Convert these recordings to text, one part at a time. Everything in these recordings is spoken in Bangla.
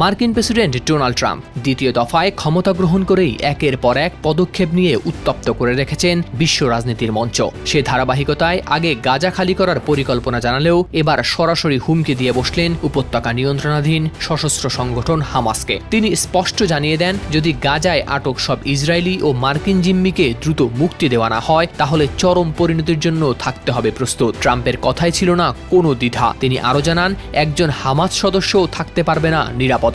মার্কিন প্রেসিডেন্ট ডোনাল্ড ট্রাম্প দ্বিতীয় দফায় ক্ষমতা গ্রহণ করেই একের পর এক পদক্ষেপ নিয়ে উত্তপ্ত করে রেখেছেন বিশ্ব রাজনীতির মঞ্চ। সে ধারাবাহিকতায় আগে গাজা খালি করার পরিকল্পনা জানালেও এবার সরাসরি হুমকি দিয়ে বসলেন উপত্যকা নিয়ন্ত্রণাধীন সশস্ত্র সংগঠন হামাসকে। তিনি স্পষ্ট জানিয়ে দেন, যদি গাজায় আটক সব ইসরায়েলি ও মার্কিন জিম্মিকে দ্রুত মুক্তি দেওয়া না হয়, তাহলে চরম পরিণতির জন্য থাকতে হবে প্রস্তুত। ট্রাম্পের কথাই ছিল না, কোনো দ্বিধা। তিনি আরও জানান, একজন হামাস সদস্যও থাকতে পারবে না নিরাপদে।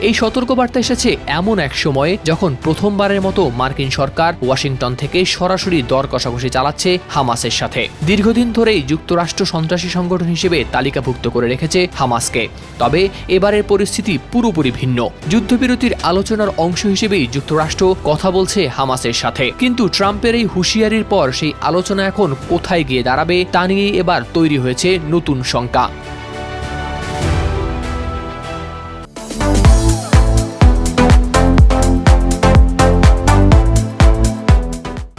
এই সতর্কবার্তা এসেছে এমন এক সময়ে যখন প্রথমবারের মতো মার্কিন সরকার ওয়াশিংটন থেকে সরাসরি দর কষাকষি চালাচ্ছে হামাসের সাথে। দীর্ঘদিন ধরেই যুক্তরাষ্ট্র সন্ত্রাসী সংগঠন হিসেবে তালিকাভুক্ত করে রেখেছে হামাসকে। তবে এবারের পরিস্থিতি পুরোপুরি ভিন্ন। যুদ্ধবিরতির আলোচনার অংশ হিসেবেই যুক্তরাষ্ট্র কথা বলছে হামাসের সাথে। কিন্তু ট্রাম্পের এই হুঁশিয়ারির পর সেই আলোচনা এখন কোথায় গিয়ে দাঁড়াবে তা নিয়েই এবার তৈরি হয়েছে নতুন শঙ্কা।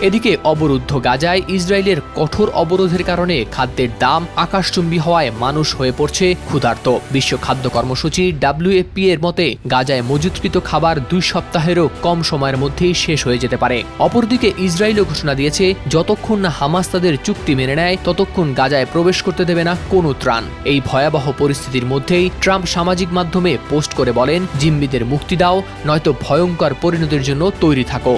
এদিকে অবরুদ্ধ গাজায় ইসরায়েলের কঠোর অবরোধের কারণে খাদ্যের দাম আকাশচুম্বী হওয়ায় মানুষ হয়ে পড়ছে ক্ষুধার্ত। বিশ্ব খাদ্য কর্মসূচি ডাব্লিউএফপি এর মতে, গাজায় মজুতকৃত খাবার দুই সপ্তাহেরও কম সময়ের মধ্যেই শেষ হয়ে যেতে পারে। অপরদিকে ইসরায়েলও ঘোষণা দিয়েছে, যতক্ষণ না হামাস তাদের চুক্তি মেনে নেয়, ততক্ষণ গাজায় প্রবেশ করতে দেবে না কোনো ত্রাণ। এই ভয়াবহ পরিস্থিতির মধ্যেই ট্রাম্প সামাজিক মাধ্যমে পোস্ট করে বলেন, জিম্মিদের মুক্তি দাও, নয়তো ভয়ঙ্কর পরিণতির জন্য তৈরি থাকো।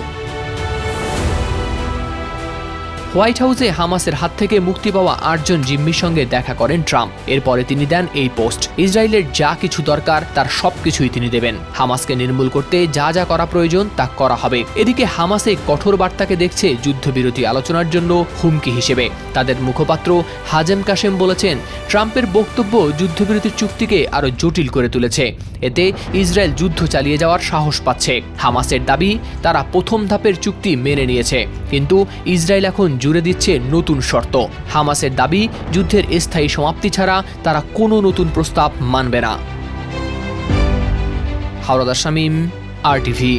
হোয়াইট হাউসে হামাসের হাত থেকে মুক্তি পাওয়া আটজন জিম্মির সঙ্গে দেখা করেন ট্রাম্প। এরপরে তিনি দেন এই পোস্ট। ইসরায়েলের যা কিছু দরকার, তার সবকিছুই তিনি দেবেন। হামাসকে নির্মূল করতে যা যা করা প্রয়োজন, তা করা হবে। এদিকে হামাসে কঠোর বার্তাকে দেখছে যুদ্ধবিরতি আলোচনার জন্য হুমকি হিসেবে। তাদের মুখপাত্র হাজেম কাশেম বলেছেন, ট্রাম্পের বক্তব্য যুদ্ধবিরতির চুক্তিকে আরও জটিল করে তুলেছে। এতে ইসরায়েল যুদ্ধ চালিয়ে যাওয়ার সাহস পাচ্ছে। হামাসের দাবি, তারা প্রথম ধাপের চুক্তি মেনে নিয়েছে। কিন্তু ইসরায়েল এখন জুড়ে দিচ্ছে নতুন শর্ত। হামাসের দাবি, যুদ্ধের স্থায়ী সমাপ্তি ছাড়া তারা কোনো নতুন প্রস্তাব মানবে না। হাওড়াদার শামীম আর টিভি